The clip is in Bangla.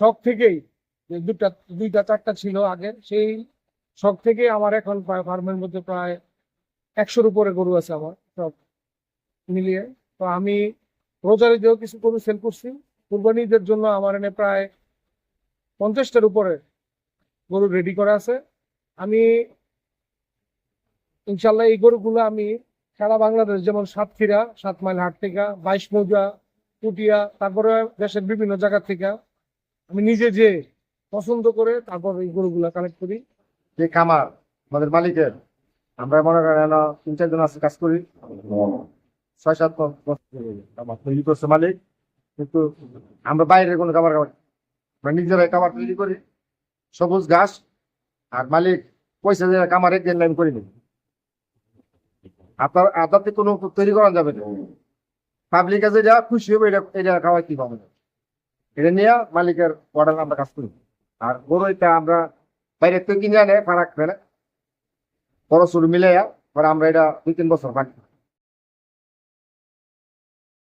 শখ থেকেই দুটা, দুইটা, চারটা ছিল আগে, সেই শখ থেকে আমার এখন প্রায় ফার্মের মধ্যে প্রায় একশোর উপরে গরু আছে আমার, সব মিলিয়ে। তো আমি রোজারে দিয়েও কিছু গরু সেল করছি। কুরবানিদের জন্য আমার এনে প্রায় পঞ্চাশটার উপরে গরু রেডি করা আছে। আমি ইনশাল্লাহ এই গরুগুলো আমি সারা বাংলাদেশ, যেমন সাতক্ষীরা সাত মাইল হাট থেকে, বাইশ মৌজা, পুটিয়া, তারপরে দেশের বিভিন্ন জায়গা থেকে আমি নিজে যে পছন্দ করে তারপর এই গরুগুলা কালেক্ট করি। যে খামার আমাদের মালিকের, আমরা মনে করেন তিন চারজন আছে কাজ করি। ছয়, সাত খামার তৈরি করছে মালিক, কিন্তু আমরা বাইরের কোনো খাবার খাবার আমরা নিজেরাই খাবার তৈরি করি। সবুজ ঘাস, আর মালিক পয়সা দিয়ে খামার একদিন লাইন করিনি আপনার আদাতে কোনো তৈরি করা যাবে না। পাবলিক আছে যা খুশি হবে, এটা এটা খাওয়া কি পাবো না এটা নিয়ে মালিকের অর্ডার আমরা কাজ করি। আর গরু এটা আমরা বাইরে তো কিনে আনে, ফারাক ফেলে। খরচ মিলে পরে আমরা এটা দুই তিন বছর পাই